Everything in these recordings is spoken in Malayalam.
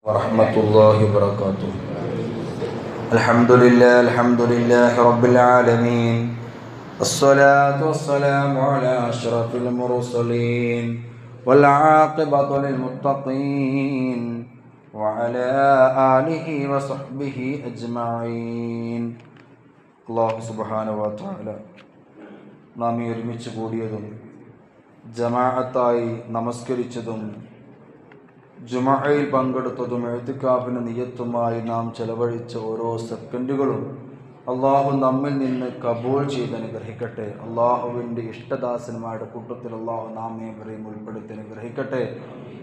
ورحمة الله وبركاته الحمد لله الحمد لله رب العالمين الصلاة والسلام على أشرف المرسلين والعاقبة للمتقين وعلى آله وصحبه أجمعين الله سبحانه وتعالى നാം ഈ ഒരുമിച്ച് കൂടിയതും ജമാഅത്തായി നമസ്കരിച്ചതും ജുമഅയിൽ പങ്കെടുത്തതും എഴുത്തിക്കാവിന് നിയത്തുമായി നാം ചെലവഴിച്ച ഓരോ സെക്കൻഡുകളും അള്ളാഹു നമ്മിൽ നിന്ന് കബൂൾ ചെയ്ത് അനുഗ്രഹിക്കട്ടെ. അള്ളാഹുവിന്റെ ഇഷ്ടദാസന്മാരുടെ കൂട്ടത്തിൽ അള്ളാഹു നാം ഏവരെയും ഉൾപ്പെടുത്തി അനുഗ്രഹിക്കട്ടെ.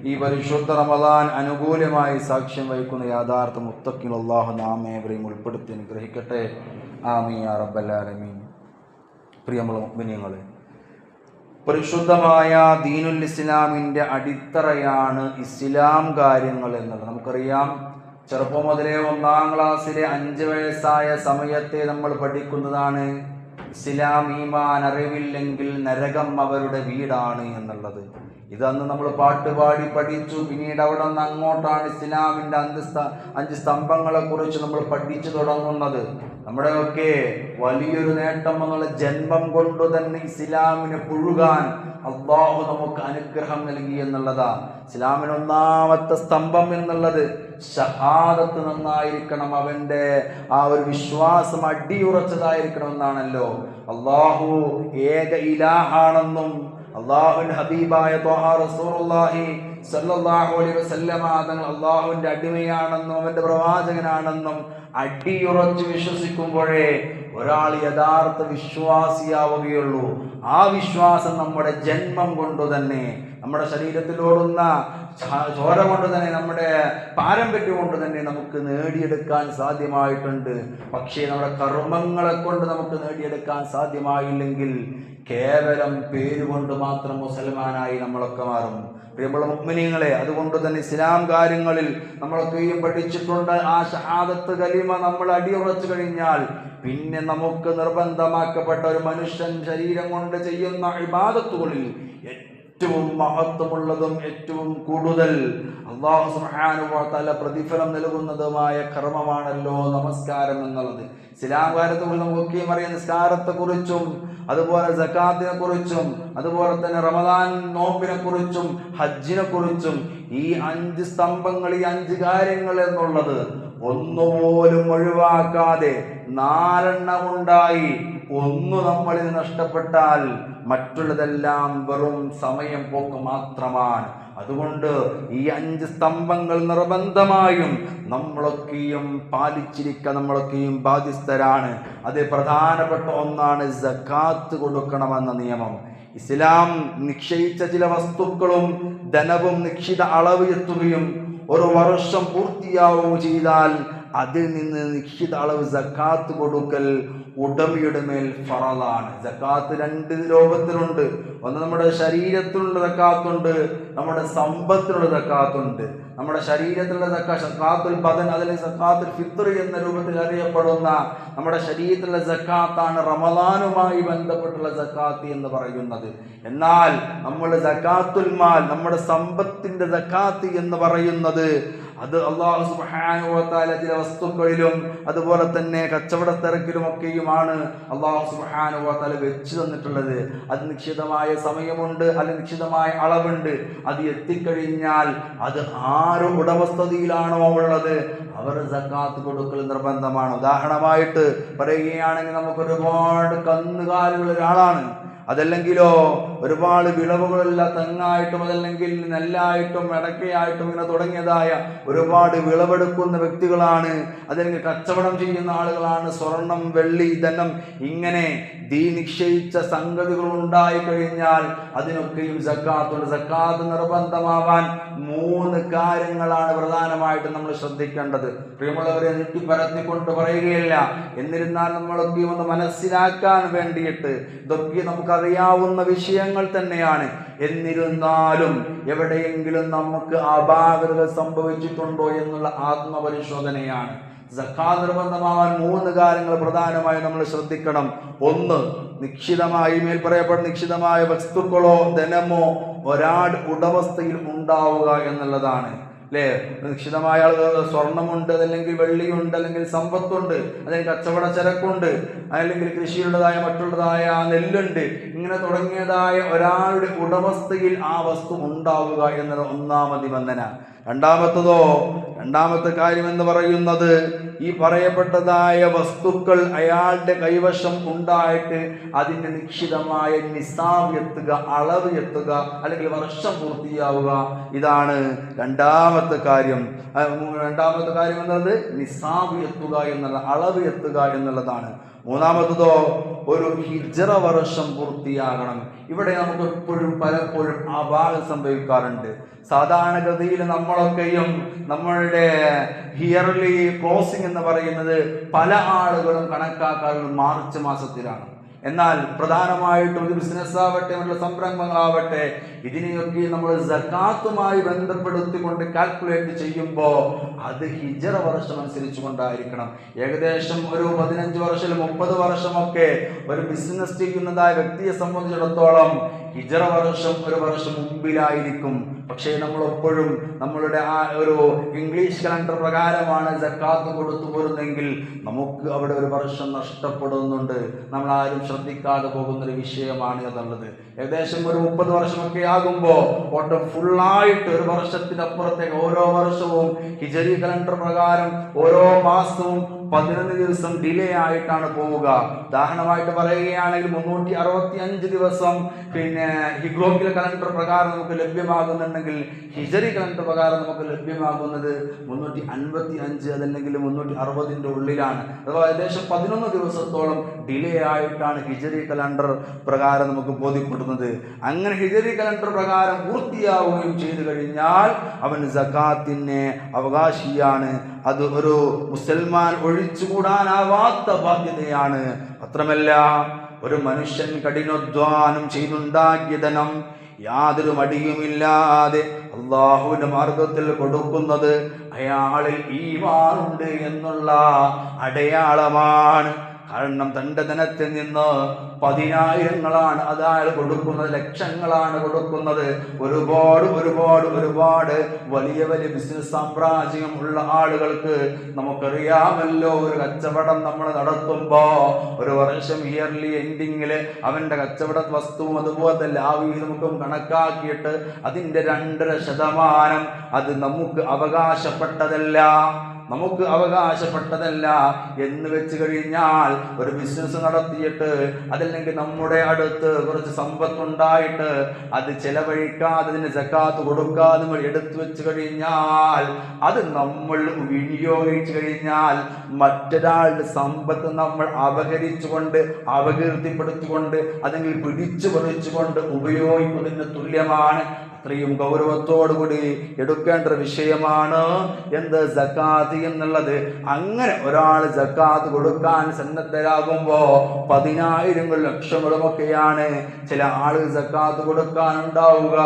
ഈ പരിശുദ്ധ റമദാൻ അനുകൂലമായി സാക്ഷ്യം വഹിക്കുന്ന യാഥാർത്ഥ മുത്തക്കിൽ അള്ളാഹു നാം ഏവരെയും ഉൾപ്പെടുത്തി അനുഗ്രഹിക്കട്ടെ. ആമീ റബ്ബല്ലാലമീൻ പ്രിയമുള്ള മുഅ്മിനീങ്ങളെ പരിശുദ്ധമായ ദീനുൽ ഇസ്ലാമിന്റെ അടിത്തറയാണ് ഇസ്ലാം കാര്യങ്ങൾ എന്നുള്ളത് നമുക്കറിയാം ചെറുപ്പം മുതലേ ഒന്നാം ക്ലാസ്സിലെ അഞ്ച് വയസ്സായ സമയത്തെ നമ്മൾ പഠിക്കുന്നതാണ് ഇസ്ലാം ഈമാൻ അറിവില്ലെങ്കിൽ നരകം അവരുടെ വീടാണ് എന്നുള്ളത്. ഇതന്ന് നമ്മൾ പാട്ടുപാടി പഠിച്ചു. പിന്നീട് അവിടെ നിന്ന് അങ്ങോട്ടാണ് ഇസ്ലാമിന്റെ അഞ്ച് അഞ്ച് സ്തംഭങ്ങളെക്കുറിച്ച് നമ്മൾ പഠിച്ചു തുടങ്ങുന്നത്. നമ്മുടെയൊക്കെ വലിയൊരു നേട്ടം എന്നുള്ള ജന്മം കൊണ്ട് തന്നെ ഇസ്ലാമിനെ പുഴുകാൻ അള്ളാഹു നമുക്ക് അനുഗ്രഹം നൽകി എന്നുള്ളതാ. ഇസ്ലാമിന് ഒന്നാമത്തെ സ്തംഭം എന്നുള്ളത് ഷഹാദത്ത് നന്നായിരിക്കണം അവന്റെ ആ ഒരു വിശ്വാസം അടിയുറച്ചതായിരിക്കണം എന്നാണല്ലോ അള്ളാഹു ഏക ഇലാഹാണെന്നും അള്ളാഹുൻ ഹബീബായ ത്വഹ അലൈഹി വസല്ലമ തങ്ങൾ അള്ളാഹുവിന്റെ അടിമയാണെന്നും അവന്റെ പ്രവാചകനാണെന്നും അടിയുറച്ച് വിശ്വസിക്കുമ്പോഴേ ഒരാൾ യഥാർത്ഥ വിശ്വാസിയാവുകയുള്ളൂ. ആ വിശ്വാസം നമ്മുടെ ജന്മം കൊണ്ടു തന്നെ നമ്മുടെ ശരീരത്തിലോടുന്ന ചോര കൊണ്ട് തന്നെ നമ്മുടെ പാരമ്പര്യം കൊണ്ട് തന്നെ നമുക്ക് നേടിയെടുക്കാൻ സാധ്യമായിട്ടുണ്ട്. പക്ഷേ നമ്മുടെ കർമ്മങ്ങളെ കൊണ്ട് നമുക്ക് നേടിയെടുക്കാൻ സാധ്യമായില്ലെങ്കിൽ കേവലം പേരുകൊണ്ട് മാത്രം മുസൽമാനായി നമ്മളൊക്കെ മാറും. പ്രിയമുള്ള മുഗ്മിനിയങ്ങളെ അതുകൊണ്ട് തന്നെ ഇസ്ലാം കാര്യങ്ങളിൽ നമ്മളൊക്കെയും പഠിച്ചിട്ടുണ്ട്. ആ ഷഹാദത്ത് കലിമ നമ്മൾ അടിയുറച്ചു കഴിഞ്ഞാൽ പിന്നെ നമുക്ക് നിർബന്ധമാക്കപ്പെട്ട ഒരു മനുഷ്യൻ ശരീരം കൊണ്ട് ചെയ്യുന്ന ഇബാദത്തുകളിൽ ഏറ്റവും മഹത്വമുള്ളതും ഏറ്റവും കൂടുതൽ അള്ളാഹു തആല പ്രതിഫലം നൽകുന്നതുമായ കർമ്മമാണല്ലോ നമസ്കാരം എന്നുള്ളത്. ഇസ്ലാം കാര്യത്തെ കുറിച്ച് നമുക്കൊക്കെയും നിസ്കാരത്തെ കുറിച്ചും അതുപോലെ ജക്കാത്തിനെ കുറിച്ചും അതുപോലെ തന്നെ റമദാൻ നോമ്പിനെ കുറിച്ചും ഹജ്ജിനെ കുറിച്ചും ഈ അഞ്ച് സ്തംഭങ്ങൾ ഈ അഞ്ച് കാര്യങ്ങൾ എന്നുള്ളത് ഒന്നുപോലും ഒഴിവാക്കാതെ നാലെണ്ണം ഉണ്ടായി. ഒന്ന് നമ്മളിൽ നഷ്ടപ്പെട്ടാൽ മറ്റുള്ളതെല്ലാം വെറും സമയം പോക്ക് മാത്രമാണ്. അതുകൊണ്ട് ഈ അഞ്ച് സ്തംഭങ്ങൾ നിർബന്ധമായും നമ്മളൊക്കെയും പാലിച്ചിരിക്കുക നമ്മളൊക്കെയും ബാധ്യസ്ഥരാണ്. അത് പ്രധാനപ്പെട്ട ഒന്നാണ് സക്കാത്ത് കൊടുക്കണമെന്ന നിയമം. ഇസ്ലാം നിക്ഷയിച്ച ചില വസ്തുക്കളും ധനവും നിക്ഷിത അളവ് എത്തുകയും ഒരു വർഷം പൂർത്തിയാവുകയും ചെയ്താൽ അതിൽ നിന്ന് നിശ്ചിത അളവ് സക്കാത്ത് കൊടുക്കൽ ഉടമയുടെ മേൽ ഫറലാണ് ജക്കാത്ത് രണ്ട് രൂപത്തിലുണ്ട് ഒന്ന് നമ്മുടെ ശരീരത്തിലുള്ള ജക്കാത്തുണ്ട് നമ്മുടെ സമ്പത്തിലുള്ള ജക്കാത്തുണ്ട്. നമ്മുടെ ശരീരത്തിലുള്ള സക്കാ സക്കാത്തുൽ ബദൻ അതിൽ സക്കാത്തുൽ ഫിത്ർ എന്ന രൂപത്തിൽ അറിയപ്പെടുന്ന നമ്മുടെ ശരീരത്തിലുള്ള സക്കാത്താണ് റമദാനുമായി ബന്ധപ്പെട്ടുള്ള സക്കാത്ത് എന്ന് പറയുന്നത്. എന്നാൽ നമ്മൾ സക്കാത്തുൽ മാൽ നമ്മുടെ സമ്പത്തിന്റെ സക്കാത്ത് എന്ന് പറയുന്നത് അത് അള്ളാഹു തആല ചില വസ്തുക്കളിലും അതുപോലെ തന്നെ കച്ചവട തിരക്കിലുമൊക്കെയുമാണ് അള്ളാഹു തആല വെച്ച് തന്നിട്ടുള്ളത്. അത് നിശ്ചിതമായ സമയമുണ്ട് അല്ലെ നിശ്ചിതമായ അളവുണ്ട്. അത് എത്തിക്കഴിഞ്ഞാൽ അത് ആരും ഉടമസ്ഥതയിലാണോ ഉള്ളത്? അവർ സക്കാത്ത് കൊടുക്കൽ നിർബന്ധമാണ്. ഉദാഹരണമായിട്ട് പറയുകയാണെങ്കിൽ നമുക്ക് ഒരുപാട് കന്നുകാലികൾ ഒരാളാണ്. അതല്ലെങ്കിലോ ഒരുപാട് വിളവുകളെല്ലാം തെങ്ങായിട്ടും അതല്ലെങ്കിൽ നെല്ലായിട്ടും ഇടക്കയായിട്ടും ഇങ്ങനെ തുടങ്ങിയതായ ഒരുപാട് വിളവെടുക്കുന്ന വ്യക്തികളാണ്. അതല്ലെങ്കിൽ കച്ചവടം ചെയ്യുന്ന ആളുകളാണ്. സ്വർണം വെള്ളി ധനം ഇങ്ങനെ ദീ നിശ്ചയിച്ച സംഗതികൾ ഉണ്ടായി കഴിഞ്ഞാൽ അതിനൊക്കെയും സക്കാത്തുണ്ട്. സക്കാത്ത് നിർബന്ധമാവാൻ മൂന്ന് കാര്യങ്ങളാണ് പ്രധാനമായിട്ട് നമ്മൾ ശ്രദ്ധിക്കേണ്ടത്. പ്രിയമുള്ളവരെ നെറ്റിപ്പരത്തിക്കൊണ്ട് പറയുകയില്ല. എന്നിരുന്നാൽ നമ്മളൊക്കെ ഒന്ന് മനസ്സിലാക്കാൻ വേണ്ടിയിട്ട് ഇതൊക്കെ നമുക്കറിയാവുന്ന വിഷയങ്ങൾ തന്നെയാണ്. എന്നിരുന്നാലും എവിടെയെങ്കിലും നമുക്ക് അപാകൃത സംഭവിച്ചിട്ടുണ്ടോ എന്നുള്ള ആത്മപരിശോധനയാണ്. സക്കാ നിർബന്ധമാവാൻ മൂന്ന് കാര്യങ്ങൾ പ്രധാനമായും നമ്മൾ ശ്രദ്ധിക്കണം. ഒന്ന് നിക്ഷിതമായി മേൽ പറയപ്പെടുന്ന നിക്ഷിതമായ വസ്തുക്കളോ ധനമോ ഒരാൾ ഉടമസ്ഥയിൽ ഉണ്ടാവുക എന്നുള്ളതാണ്. അല്ലേ നിശ്ചിതമായ ആളുകൾ സ്വർണമുണ്ട് അതല്ലെങ്കിൽ വെള്ളിയുണ്ട് അല്ലെങ്കിൽ സമ്പത്തുണ്ട് അല്ലെങ്കിൽ കച്ചവട ചരക്കുണ്ട് അല്ലെങ്കിൽ കൃഷിയുള്ളതായ മറ്റുള്ളതായ നെല്ലുണ്ട്. ഇങ്ങനെ തുടങ്ങിയതായ ഒരാളുടെ ഉടമസ്ഥയിൽ ആ വസ്തു ഉണ്ടാവുക എന്നത് ഒന്നാമത് നിബന്ധന. രണ്ടാമത്തതോ രണ്ടാമത്തെ കാര്യം എന്ന് പറയുന്നത് ഈ പറയപ്പെട്ടതായ വസ്തുക്കൾ അയാളുടെ കൈവശം ഉണ്ടായിട്ട് അതിന്റെ നിശ്ചിതമായ നിസാബ് എത്തുക അളവ് എത്തുക അല്ലെങ്കിൽ വർഷം പൂർത്തിയാവുക. ഇതാണ് രണ്ടാമത്തെ കാര്യം. രണ്ടാമത്തെ കാര്യം എന്നത് നിസാബ് എത്തുക എന്നുള്ള അളവ് എത്തുക എന്നുള്ളതാണ്. മൂന്നാമത്തതോ ഒരു ഹിജറ വർഷം പൂർത്തിയാകണം. ഇവിടെ നമുക്ക് എപ്പോഴും പലപ്പോഴും അപാകം സംഭവിക്കാറുണ്ട്. സാധാരണഗതിയിൽ നമ്മളൊക്കെയും നമ്മളുടെ ഹിയർലി ക്ലോസിംഗ് എന്ന് പറയുന്നത് പല ആളുകളും കണക്കാക്കാറുള്ളത് മാർച്ച് മാസത്തിലാണ്. എന്നാൽ പ്രധാനമായിട്ടും ഒരു ബിസിനസ് ആവട്ടെ മറ്റുള്ള സംരംഭങ്ങളാവട്ടെ ഇതിനെയൊക്കെ നമ്മൾ സക്കാത്തുമായി ബന്ധപ്പെടുത്തിക്കൊണ്ട് കാൽക്കുലേറ്റ് ചെയ്യുമ്പോൾ അത് ഹിജറ വർഷം അനുസരിച്ച് കൊണ്ടായിരിക്കണം. ഏകദേശം ഒരു പതിനഞ്ച് വർഷം മുപ്പത് വർഷമൊക്കെ ഒരു ബിസിനസ് ചെയ്യുന്നതായ വ്യക്തിയെ സംബന്ധിച്ചിടത്തോളം ഹിജറ വർഷം ഒരു വർഷം മുമ്പിലായിരിക്കും. പക്ഷേ നമ്മൾ എപ്പോഴും നമ്മളുടെ ആ ഒരു ഇംഗ്ലീഷ് കലണ്ടർ പ്രകാരമാണ് ജക്കാത്ത് കൊടുത്തു പോരുന്നെങ്കിൽ നമുക്ക് അവിടെ ഒരു വർഷം നഷ്ടപ്പെടുന്നുണ്ട്. നമ്മൾ ആരും ശ്രദ്ധിക്കാതെ പോകുന്നൊരു വിഷയമാണ് എന്നുള്ളത്. ഏകദേശം ഒരു മുപ്പത് വർഷമൊക്കെ ആകുമ്പോൾ ഓട്ടം ഫുള്ളായിട്ട് ഒരു വർഷത്തിനപ്പുറത്തേക്ക് ഓരോ വർഷവും ഹിജറി കലണ്ടർ പ്രകാരം ഓരോ മാസവും പതിനൊന്ന് ദിവസം ഡിലേ ആയിട്ടാണ് പോവുക. ഉദാഹരണമായിട്ട് പറയുകയാണെങ്കിൽ മുന്നൂറ്റി അറുപത്തി അഞ്ച് ദിവസം. പിന്നെ ഹിഗ്രോക്കിൽ കലണ്ടർ പ്രകാരം നമുക്ക് ലഭ്യമാകുന്നുണ്ടെങ്കിൽ ഹിജറി കലണ്ടർ പ്രകാരം നമുക്ക് ലഭ്യമാകുന്നത് മുന്നൂറ്റി അൻപത്തി അഞ്ച് അതല്ലെങ്കിൽ മുന്നൂറ്റി അറുപതിന്റെ ഉള്ളിലാണ്. അഥവാ ഏകദേശം പതിനൊന്ന് ദിവസത്തോളം ഡിലേ ആയിട്ടാണ് ഹിജറി കലണ്ടർ പ്രകാരം നമുക്ക് ബോധ്യപ്പെടുന്നത്. അങ്ങനെ ഹിജറി കലണ്ടർ പ്രകാരം പൂർത്തിയാവുകയും ചെയ്തു കഴിഞ്ഞാൽ അവൻ സക്കാത്തിന് അവകാശിയാണ്. അത് ഒരു മുസൽമാൻ ഒഴിച്ചുകൂടാനാവാത്ത ബാധ്യതയാണ്. മാത്രമല്ല ഒരു മനുഷ്യൻ കഠിനോധ്വാനം ചെയ്തുണ്ടാക്കിയ ധനം യാതൊരു മടിയുമില്ലാതെ അള്ളാഹുവിന്റെ മാർഗത്തിൽ കൊടുക്കുന്നത് അയാളിൽ വാറുണ്ട് എന്നുള്ള അടയാളമാണ്. കാരണം തന്റെ ധനത്തിൽ നിന്ന് പതിനായിരങ്ങളാണ് അതായത് കൊടുക്കുന്നത് ലക്ഷങ്ങളാണ് കൊടുക്കുന്നത്. ഒരുപാട് ഒരുപാട് ഒരുപാട് വലിയ വലിയ ബിസിനസ് സാമ്രാജ്യം ഉള്ള ആളുകൾക്ക് നമുക്കറിയാമല്ലോ ഒരു കച്ചവടം നമ്മൾ നടത്തുമ്പോ ഒരു വർഷം ഇയർലി എൻഡിങ്ങിൽ അവന്റെ കച്ചവട വസ്തുവും അതുപോലെ ലാഭവിഹിതമുഖം കണക്കാക്കിയിട്ട് അതിന്റെ രണ്ടര ശതമാനം അത് നമുക്ക് അവകാശപ്പെട്ടതല്ല. നമുക്ക് അവകാശപ്പെട്ടതല്ല എന്ന് വെച്ച് കഴിഞ്ഞാൽ ഒരു ബിസിനസ് നടത്തിയിട്ട് അതല്ലെങ്കിൽ നമ്മുടെ അടുത്ത് കുറച്ച് സമ്പത്തുണ്ടായിട്ട് അത് ചെലവഴിക്കാതെ അതിന് ജക്കാത്ത് കൊടുക്കാതെ നമ്മൾ എടുത്തു വെച്ച് കഴിഞ്ഞാൽ അത് നമ്മൾ വിനിയോഗിച്ചു കഴിഞ്ഞാൽ മറ്റൊരാളുടെ സമ്പത്ത് നമ്മൾ അപഹരിച്ചുകൊണ്ട് അപകീർത്തിപ്പെടുത്തിക്കൊണ്ട് അല്ലെങ്കിൽ പിടിച്ചു പറിച്ചുകൊണ്ട് ഉപയോഗിക്കുന്നതിന് തുല്യമാണ്. അത്രയും ഗൗരവത്തോടുകൂടി എടുക്കേണ്ട ഒരു വിഷയമാണ് എന്ത് എന്നുള്ളത്. അങ്ങനെ ഒരാൾ സക്കാത്ത് കൊടുക്കാൻ സന്നദ്ധരാകുമ്പോ പതിനായിരങ്ങൾ ലക്ഷങ്ങളുമൊക്കെയാണ് ചില ആൾ സക്കാത്ത് കൊടുക്കാൻ ഉണ്ടാവുക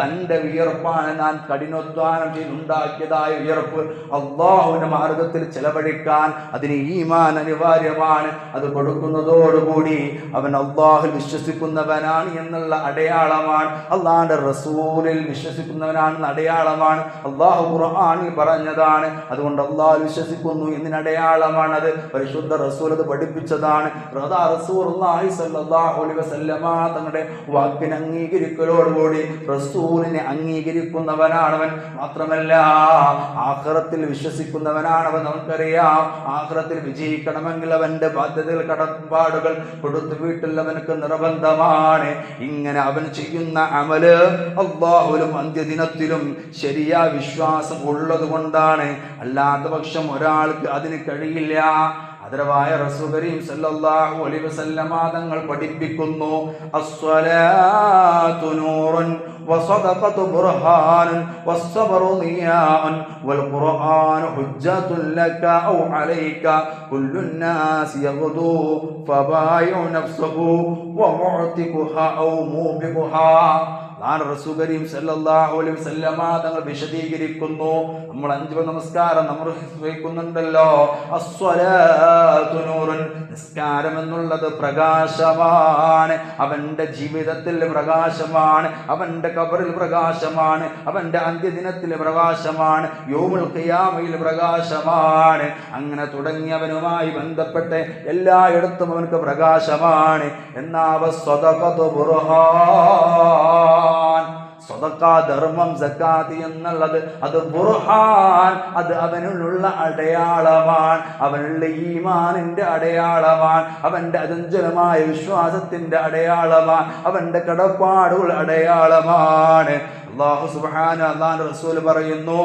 തന്റെ വിയർപ്പാണ് ഞാൻ കഠിനാധ്വാനം ചെയ്തുണ്ടാക്കിയതായ വിയർപ്പ് അള്ളാഹുവിന്റെ മാർഗത്തിൽ ചെലവഴിക്കാൻ അതിന് ഈമാൻ അനിവാര്യമാണ്. അത് കൊടുക്കുന്നതോടുകൂടി അവൻ അള്ളാഹു വിശ്വസിക്കുന്നവനാണ് എന്നുള്ള അടയാളമാണ്. അള്ളാഹിന്റെ റസൂലിൽ വിശ്വസിക്കുന്നവനാണെന്ന അടയാളമാണ്. അള്ളാഹു ഖുർആനിൽ പറഞ്ഞതാണ്. അതുകൊണ്ട് അള്ളാഹു വിശ്വസിക്കുന്നു എന്നതിന് അടയാളമാണ് അത് പരിശുദ്ധ റസൂൽ അത് പഠിപ്പിച്ചതാണ്. വസല്ലമ തങ്ങളുടെ വാക്കിന് അംഗീകരിക്കലോടുകൂടി റസൂലിനെ അംഗീകരിക്കുന്നവനാണവൻ. മാത്രമല്ല ആഹ്റത്തിൽ വിശ്വസിക്കുന്നവനാണവൻ. നമുക്കറിയാം ആഹ്റത്തിൽ വിജയിക്കണമെങ്കിൽ അവന്റെ ബാധ്യതകൾ കടപ്പാടുകൾ കൊടുത്തു വീട്ടിൽ അവനക്ക് നിർബന്ധമാണ്. ഇങ്ങനെ അവൻ ചെയ്യുന്ന അമൽ അള്ളാഹുലും അന്ത്യദിനത്തിലും ശരിയാ വിശ്വാസം ഉള്ളത് കൊണ്ടാണ് അല്ലാത്ത പക്ഷം ഒരാൾക്ക് അതിന് കഴിയില്ല. അതിരവായ റസൂ കരീം സല്ലല്ലാഹു അലൈഹി വസല്ലമ തങ്ങൾ പഠിപ്പിക്കുന്നു അസ്വലാത്തു നൂറുൻ വസദഖത്തു ബുർഹാനുൻ വസ്സബറു നിയാഉൻ വൽ ഖുർആനു ഹുജ്ജത്തുൻ ലക ഔ അലൈക കുല്ലുൻ നാസ് യഗ്ദു ഫബായു നഫ്സഹു വമുഅതിഖുഹ ഔ മൂബിഖുഹ അതാണ് റസൂൽ കരീം സല്ലല്ലാഹു അലൈഹി വസല്ലമ തങ്ങൾ വിശദീകരിക്കുന്നു. നമ്മൾ അഞ്ചു നമസ്കാരം നമ്മൾ വയ്ക്കുന്നുണ്ടല്ലോ നിസ്കാരം എന്നുള്ളത് പ്രകാശമാണ്. അവന്റെ ജീവിതത്തിൽ പ്രകാശമാണ്. അവന്റെ കബറിൽ പ്രകാശമാണ്. അവന്റെ അന്ത്യദിനത്തിൽ പ്രകാശമാണ്. യോമുൽ ഖിയാമയിൽ പ്രകാശമാണ്. അങ്ങനെ തുടങ്ങിയവനുമായി ബന്ധപ്പെട്ട് എല്ലായിടത്തും അവനക്ക് പ്രകാശമാണ്. എന്നാവ സ്വതകതു ബുർഹാൻ ധർമ്മം സക്കാത്ത് എന്നുള്ളത് അത് ബുർഹാൻ അത് അവനുള്ള അടയാളമാണ്. അവനുള്ള ഈമാനിന്റെ അടയാളമാണ്. അവന്റെ അചഞ്ചലമായ വിശ്വാസത്തിന്റെ അടയാളമാണ്. അവന്റെ കടപ്പാടുകൾ അടയാളമാണ്. അള്ളാഹു സുബാന അള്ളാഹു റസൂൽ പറയുന്നു.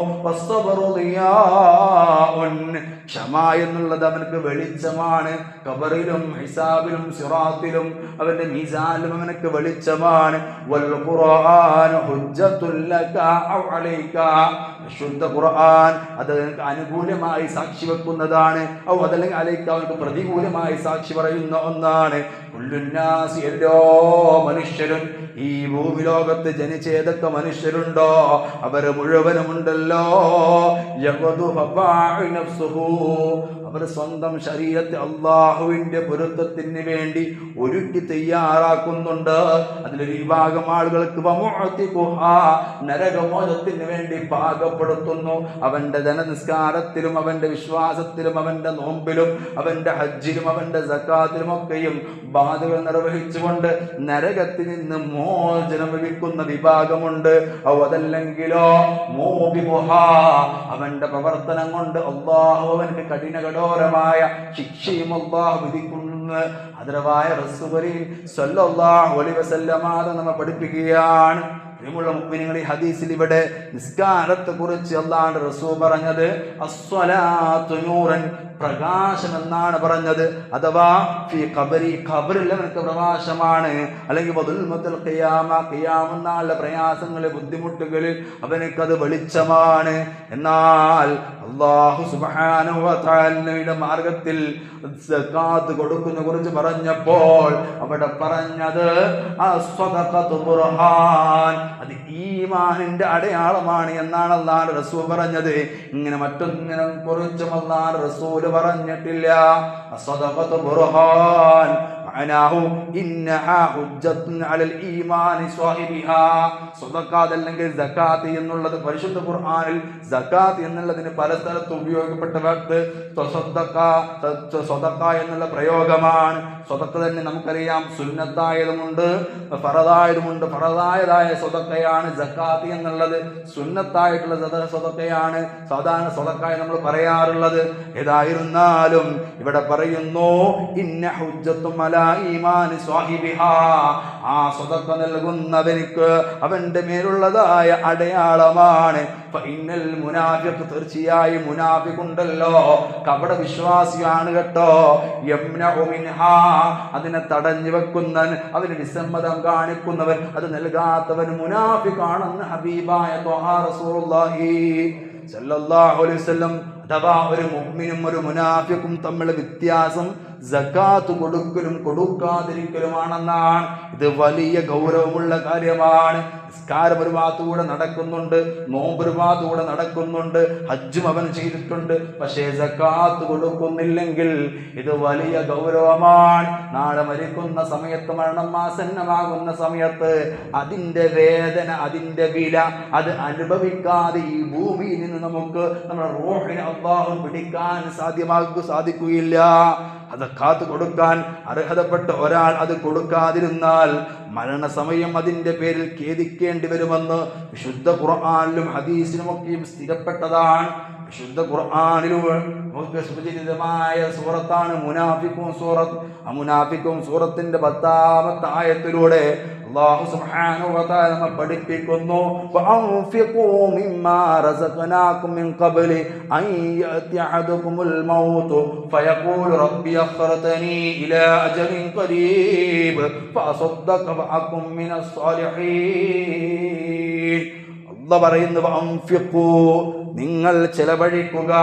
ക്ഷമ എന്നുള്ളത് അവനക്ക് വെളിച്ചമാണ്. കബറിലും ഹിസാബിലും സിറാത്തിലും അവന്റെ മീസാലും അവനക്ക് വെളിച്ചമാണ്. ശുദ്ധ ഖുർആൻ അത് അനുകൂലമായി സാക്ഷി വെക്കുന്നതാണ്. അതല്ലെങ്കിൽ അലൈക്ക അവനക്ക് പ്രതികൂലമായി സാക്ഷി പറയുന്ന ഒന്നാണ്. എല്ലാ മനുഷ്യരും ഈ ഭൂമി ലോകത്ത് ജനിച്ച ഏതൊക്കെ മനുഷ്യരുണ്ടോ യഹ്വദു ഫബാഇ നഫ്സുഹു. അവർ സ്വന്തം ശരീരത്തെ അള്ളാഹുവിന്റെ പൊരുത്തത്തിന് വേണ്ടി ഒരുക്കി തയ്യാറാക്കുന്നുണ്ട്. അതിലൊരു വിഭാഗം ആളുകൾക്ക് നരകമോചത്തിന് വേണ്ടി പാകപ്പെടുത്തുന്നു. അവന്റെ ധനനിസ്കാരത്തിലും അവന്റെ വിശ്വാസത്തിലും അവന്റെ നോമ്പിലും അവന്റെ ഹജ്ജിലും അവന്റെ സക്കാത്തിലും ഒക്കെയും ബാധകൾ നിർവഹിച്ചുകൊണ്ട് നരകത്തിൽ നിന്ന് മോചനം ലഭിക്കുന്ന വിഭാഗമുണ്ട്. അതല്ലെങ്കിലോ മോബിമുഹാ, അവന്റെ പ്രവർത്തനം കൊണ്ട് അള്ളാഹു അവന്റെ കഠിന കഠോരമായ ശിക്ഷയും അള്ളാഹു വിധിക്കുന്നു അതിരവായ റസൂലിൻ സല്ലല്ലാഹു അലൈഹി വസല്ലമ നമ്മെ പഠിപ്പിക്കുകയാണ്. പ്രിയമുള്ള മുഅ്മിനീങ്ങളെ ഈ ഹദീസിൽ ഇവിടെ നിസ്കാരത്തെ കുറിച്ച് അള്ളാഹുവിന്റെ റസൂൽ പറഞ്ഞത് അസ്വലാത്തു നൂറൻ പ്രകാശം എന്നാണ് പറഞ്ഞത്. അഥവാ ഖബരി ഖബറിൽ അവനക്ക് പ്രകാശമാണ്. അല്ലെങ്കിൽ വദുൽമത്തുൽ ഖിയാമ ഖിയാമെന്നാളുടെ പ്രയാസങ്ങളിൽ ബുദ്ധിമുട്ടുകളിൽ അവനക്കത് വെളിച്ചമാണ്. എന്നാൽ അള്ളാഹു സുബ്ഹാനഹു വ മാർഗത്തിൽ കൊടുക്കുന്ന കുറിച്ച് പറഞ്ഞപ്പോൾ അവിടെ പറഞ്ഞത് അത് ഈമാനിന്റെ അടയാളമാണ് എന്നാണ് അള്ളാഹ് റസൂൽ പറഞ്ഞത്. ഇങ്ങനെ മറ്റൊന്നിനെ കുറിച്ചും അള്ളാഹ് റസൂൽ പറഞ്ഞിട്ടില്ല. അല്ലെങ്കിൽ സക്കാത്ത് എന്നുള്ളത് പരിശുദ്ധ ഖുർആനിൽ സക്കാത്ത് എന്നുള്ളതിന് പല സ്ഥലത്തും ഉപയോഗപ്പെട്ട വക്ത് എന്നുള്ള പ്രയോഗമാണ്. സ്വതക്ക തന്നെ നമുക്കറിയാം സുന്നത്തായതുമുണ്ട് ഫറതായതുമുണ്ട് ഫറതായതായ സ്വതക്കയാണ് സക്കാത്ത് എന്നുള്ളത്. സുന്നത്തായിട്ടുള്ള സ്വതക്കയാണ് സാധാരണ സ്വതക്കായി നമ്മൾ പറയാറുള്ളത്. ഏതായിരുന്നാലും ഇവിടെ പറയുന്നു ഇന്ന ഹുജത്തും അല ആ സ്വതക്ക നൽകുന്നവനിക്ക് അവന്റെ മേലുള്ളതായ അടയാളമാണ്. ഫഇന്നൽ മുനാഫിഖ് തീർച്ചയായും മുനാഫിഖുണ്ടല്ലോ കപട വിശ്വാസിയാണ് കേട്ടോ. യംനഉ മിൻഹാ. അതിനെ തടഞ്ഞു വെക്കുന്നവൻ അവന് വിസമ്മതം കാണിക്കുന്നവൻ അത് നൽകാത്തവൻ മുനാഫിഖാണെന്ന് ഹബീബായ റസൂലുള്ളാഹി സല്ലല്ലാഹു അലൈഹി വസല്ലം അഥവാ ഒരു മുഅ്മിനും ഒരു മുനാഫിക്കും തമ്മിലുള്ള വ്യത്യാസം സക്കാത്ത് കൊടുക്കലും കൊടുക്കാതിരിക്കലുമാണെന്നാണ്. ഇത് വലിയ ഗൗരവമുള്ള കാര്യമാണ്. നിസ്കാരം നടക്കുന്നുണ്ട് നോമ്പ് നടക്കുന്നുണ്ട് ഹജ്ജും അവൻ ചെയ്തിട്ടുണ്ട്. പക്ഷേ സക്കാത്ത് കൊടുക്കുന്നില്ലെങ്കിൽ ഇത് വലിയ ഗൗരവമാണ്. നാളെ മരിക്കുന്ന സമയത്ത് മരണം ആസന്നമാകുന്ന സമയത്ത് അതിന്റെ വേദന അതിന്റെ വില അത് അനുഭവിക്കാതെ ഈ ഭൂമിയിൽ നിന്ന് നമുക്ക് നമ്മുടെ റോഹിനെ അള്ളാഹു പിടിക്കാൻ സാധ്യമാക്കുക സാധിക്കുകയില്ല. അത് കാത്തു കൊടുക്കാൻ അർഹതപ്പെട്ട ഒരാൾ അത് കൊടുക്കാതിരുന്നാൽ മരണസമയം അതിന്റെ പേരിൽ ഖേദിക്കേണ്ടി വരുമെന്ന് വിശുദ്ധ ഖുർആാനിലും ഹദീസിലുമൊക്കെയും സ്ഥിരപ്പെട്ടതാണ്. വിശുദ്ധ ഖുർആാനിലും നമുക്ക് സുപരിചിതമായ സൂറത്താണ് മുനാഫിക്കും സൂറത്ത് ആ മുനാഫിക്കും സൂറത്തിന്റെ പത്താമത്തെ ആയത്തിലൂടെ അള്ളാഹു സുബ്ഹാനഹു വ തആല നമ്മെ പഠിപ്പിക്കുന്നു വഅൻഫിഖൂ മിമ്മാ റസഖനാകും മിൻ ഖബ്ലി അൻ യഅതി അഹദുകുമുൽ മൗത്ത് ഫയഖൂലു റബ്ബി അഖ്റതനി ഇലാ അജലിൻ ഖരീബ് ഫഅസദ്ദഖ വഅകും മിനസ് സാലിഹീൻ അള്ളാഹ് പറയുന്നു നിങ്ങൾ ചെലവഴിക്കുക.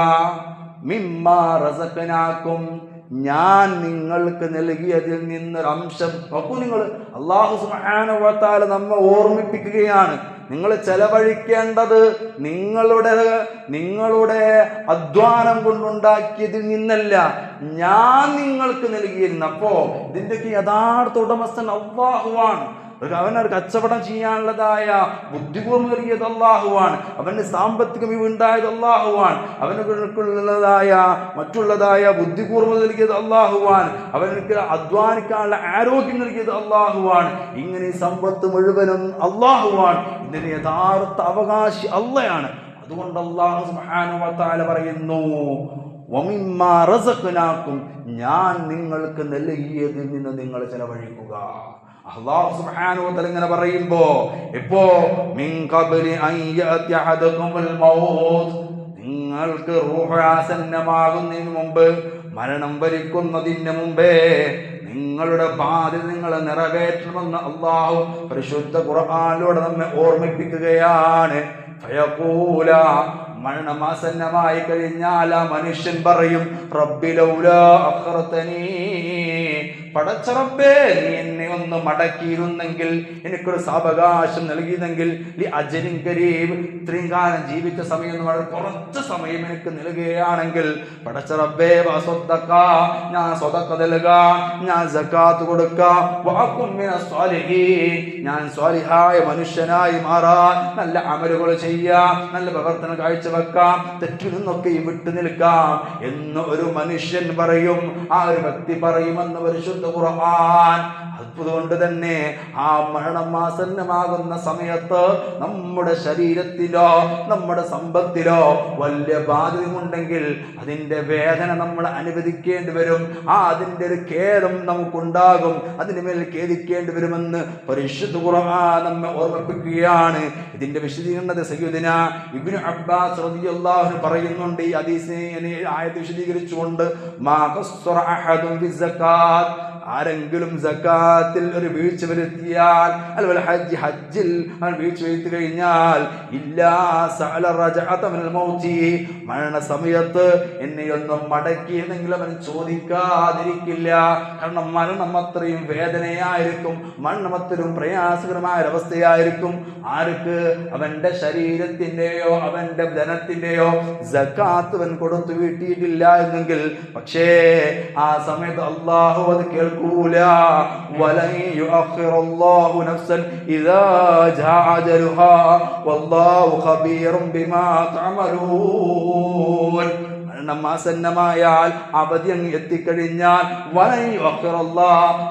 മിമ്മാ റസഖനാകും ഞാൻ നിങ്ങൾക്ക് നൽകിയതിൽ നിന്ന് അംശം. നോക്കൂ നിങ്ങൾ അള്ളാഹു സുഹാനുവത്താല നമ്മെ ഓർമ്മിപ്പിക്കുകയാണ്. നിങ്ങൾ ചെലവഴിക്കേണ്ടത് നിങ്ങളുടെ നിങ്ങളുടെ അധ്വാനം കൊണ്ടുണ്ടാക്കിയതിൽ നിന്നല്ല. ഞാൻ നിങ്ങൾക്ക് നൽകിയിരുന്നു അപ്പോ ഇതിന്റെയൊക്കെ യഥാർത്ഥ ഉടമസ്ഥൻ അള്ളാഹുവാണ്. ഒരു അവനൊരു കച്ചവടം ചെയ്യാനുള്ളതായ ബുദ്ധിപൂർവം നൽകിയത് അള്ളാഹുവാണ് അവന് സാമ്പത്തിക മികവ് ഉണ്ടായത് അള്ളാഹുവാണ് അവനുള്ളതായ മറ്റുള്ളതായ ബുദ്ധിപൂർവം നൽകിയത് അള്ളാഹുവാൻ അവനക്ക് അധ്വാനിക്കാനുള്ള ആരോഗ്യം നൽകിയത് അള്ളാഹുവാണ് ഇങ്ങനെ സമ്പത്ത് മുഴുവനും അള്ളാഹുവാൻ ഇതിന് യഥാർത്ഥ അവകാശി അള്ളയാണ്. അതുകൊണ്ട് അള്ളാഹു സുഹാനുവത്താല പറയുന്നു ഞാൻ നിങ്ങൾക്ക് നൽകിയതിൽ നിന്ന് നിങ്ങൾ ചെലവഴിക്കുക. അള്ളാഹു സുബ്ഹാനഹു ഇങ്ങനെ പറയുമ്പോ ഇപ്പോ മിൻ ഖബ്ലി അയ്യതിഹദകുംൽ മൗത് നിങ്ങൾക്ക് റൂഹ് ആസന്നമാകുന്നതിന് മുമ്പ് മരണം വരിക്കുന്നതിന് മുമ്പേ നിങ്ങളുടെ ബാധ്യത നിങ്ങൾ നിറവേറ്റണമെന്ന് അള്ളാഹു പരിശുദ്ധ ഖുർആനിലൂടെ നമ്മെ ഓർമ്മിപ്പിക്കുകയാണ്. ഫയഖൂല മരണമാസന്നമായി കഴിഞ്ഞാൽ ആ മനുഷ്യൻ പറയും റബ്ബിലൗല അഖറതനീ പടച്ചറബേ നീ എന്നെ ഒന്ന് മടക്കിയിരുന്നെങ്കിൽ എനിക്കൊരു സാവകാശം നൽകിയിരുന്നെങ്കിൽ അജനും കരീം ഇത്രയും കാലം ജീവിച്ച സമയം എന്ന് പറഞ്ഞാൽ കുറച്ച് സമയം എനിക്ക് നൽകുകയാണെങ്കിൽ പടച്ചറബേ വസദ്ദഖ ഞാൻ സ്വതക്ക നൽകുക ഞാൻ സക്കാത്ത് സ്വാലിഹീൻ ഞാൻ സ്വാലിഹായ മനുഷ്യനായി മാറാൻ നല്ല അമലുകൾ ചെയ്യാം നല്ല പ്രവർത്തനം കാഴ്ചവെക്കാം തെറ്റിൽ നിന്നൊക്കെ വിട്ടു നിൽക്കാം എന്ന് ഒരു മനുഷ്യൻ പറയും. ആ ഒരു വ്യക്തി പറയുമെന്ന് പരിശുദ്ധ ഖുർആൻ. അതുകൊണ്ട് തന്നെ ആ മരണം ആസന്നമാകുന്ന സമയത്ത് നമ്മുടെ ശരീരത്തിലോ നമ്മുടെ സമ്പത്തിലോ വലിയ ബാധ്യതയുണ്ടെങ്കിൽ അതിന്റെ വേദന നമ്മൾ അനുവദിക്കേണ്ടി വരും. ആ അതിന്റെ ഒരു ഖേദം നമുക്കുണ്ടാകും. അതിന് മേൽ ഖേദിക്കേണ്ടി വരുമെന്ന് പരിശുദ്ധ ഖുർആൻ നമ്മെ ഓർമ്മിപ്പിക്കുകയാണ്. ഇതിന്റെ വിശദീകരണത്തെ സയ്യുദിന ഇബ്നു അബ്ബാസ് റളിയല്ലാഹു പറയുന്നുണ്ട് ഈ ഹദീസിനെ ആയത്ത് വിശദീകരിച്ചുകൊണ്ട് മാ ഖസ്സറ അഹദുൻ ആരെങ്കിലും സക്കാത്തിൽ ഒരു വീഴ്ച വരുത്തിയാൽ അതുപോലെ ഹജ്ജ് ഹജ്ജിൽ അവൻ വീഴ്ച വരുത്തി കഴിഞ്ഞാൽ ഇല്ലാ സഅല റജഅത മിനൽ മൗതി മരണ സമയത്ത് എന്നെ ഒന്നും മടക്കിയെന്നെങ്കിലും അവൻ ചോദിക്കാതിരിക്കില്ല. കാരണം മരണം അത്രയും വേദനയായിരിക്കും മരണം അത്രയും പ്രയാസകരമായ ഒരവസ്ഥയായിരിക്കും ആർക്ക്? അവന്റെ ശരീരത്തിന്റെയോ അവന്റെ ധനത്തിന്റെയോ സക്കാത്ത് അവൻ കൊടുത്തു വീട്ടിയിട്ടില്ല എന്നെങ്കിൽ പക്ഷേ ആ സമയത്ത് അള്ളാഹു അത് കേൾക്കൂല വലൻ യുഅഖിറല്ലാഹു നഫ്സൻ ഇദാ ജാഅ അജലുഹാ വല്ലാഹു ഖബീറും ബിമാ തഅമലൂൻ മരണം ആസന്നമായാൽ അവധി അങ്ങ് എത്തിക്കഴിഞ്ഞാൽ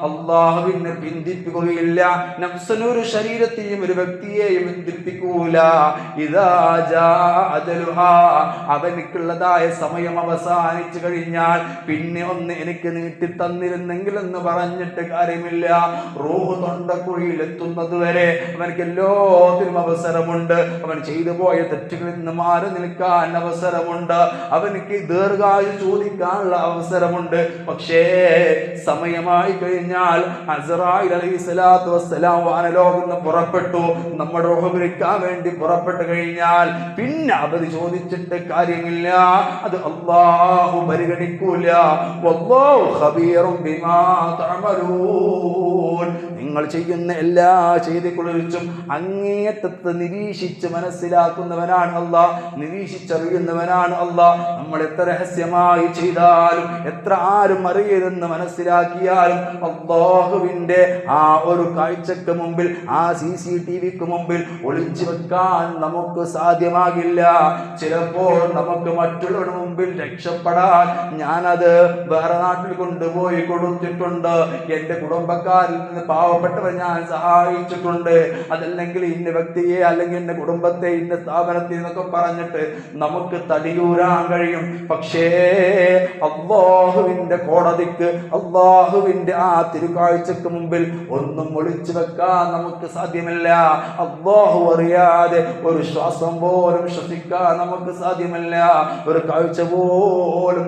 അള്ളാഹുവിനെ പിന്തിപ്പിക്കുകയില്ല നഫ്സനൊരു ശരീരത്തെയും ഒരു വ്യക്തിയെയും പിന്തിപ്പിക്കൂല ഇതാ അവനിക്കുള്ളതായ സമയം അവസാനിച്ചു കഴിഞ്ഞാൽ പിന്നെ ഒന്ന് എനിക്ക് നീട്ടി തന്നിരുന്നെങ്കിൽ എന്ന് പറഞ്ഞിട്ട് കാര്യമില്ല. റൂഹ് തൊണ്ടക്കുഴിയിൽ എത്തുന്നത് വരെ അവനക്ക് എല്ലാത്തിനും അവസരമുണ്ട്. അവൻ ചെയ്തു പോയ തെറ്റുകളിൽ നിന്ന് മാറി നിൽക്കാൻ അവസരമുണ്ട്. അവനിക്ക് ദീർഘായു ചോദിക്കാനുള്ള അവസരമുണ്ട്. പക്ഷേ സമയമായി കഴിഞ്ഞാൽ അസറായി അലൈഹി സ്വലാത്തു വസ്സലാം വാനലോകം നിന്ന് പുറപ്പെട്ടു. നമ്മുടെ റൂഹ് വേണ്ടി പുറപ്പെട്ടു കഴിഞ്ഞാൽ പിന്നെ അവർ ചോദിച്ചിട്ട് കാര്യമില്ല. അത് അള്ളാഹു പരിഗണിക്കൂല. വല്ലാഹു ബിമാ തഅമലൂൻ. നിങ്ങൾ ചെയ്യുന്ന എല്ലാ ചെയ്തിക്കുളിച്ചും അങ്ങേയറ്റത്ത് നിരീക്ഷിച്ച് മനസ്സിലാക്കുന്നവനാണ് അല്ല നിരീക്ഷിച്ചറിയുന്നവനാണ് അല്ല നമ്മൾ എത്ര രഹസ്യമായി ചെയ്താലും എത്ര ആരും അറിയരുതെന്ന് മനസ്സിലാക്കിയാലും അള്ളാഹുവിന്റെ ആ ഒരു കാഴ്ചക്ക് മുമ്പിൽ ആ സി സി ടി വിക്ക് മുമ്പിൽ ഒളിച്ചു വെക്കാൻ നമുക്ക് സാധ്യമാകില്ല. ചിലപ്പോൾ നമുക്ക് മറ്റുള്ളവരുടെ മുമ്പിൽ രക്ഷപ്പെടാൻ ഞാനത് വേറെ നാട്ടിൽ കൊണ്ടുപോയി കൊടുത്തിട്ടുണ്ട്. എന്റെ കുടുംബക്കാരിൽ നിന്ന് പാവപ്പെട്ടവർ ഞാൻ സഹായിച്ചിട്ടുണ്ട്. അതല്ലെങ്കിൽ ഇന്ന വ്യക്തിയെ അല്ലെങ്കിൽ ഇന്ന കുടുംബത്തെ ഇന്ന സ്ഥാപനത്തെ എന്നൊക്കെ പറഞ്ഞിട്ട് നമുക്ക് തടിയൂരാൻ കഴിയും. പക്ഷേ അള്ളാഹുവിന്റെ കോടതിക്ക് അള്ളാഹുവിന്റെ ആ തിരുക്കാഴ്ചക്ക് മുമ്പിൽ ഒന്നും ഒളിച്ചു വെക്കാൻ നമുക്ക് സാധ്യമല്ല. അള്ളാഹു അറിയാതെ ഒരു ശ്വാസം പോലും ശ്വസിക്കാൻ നമുക്ക് സാധ്യമല്ല. ഒരു കാഴ്ച പോലും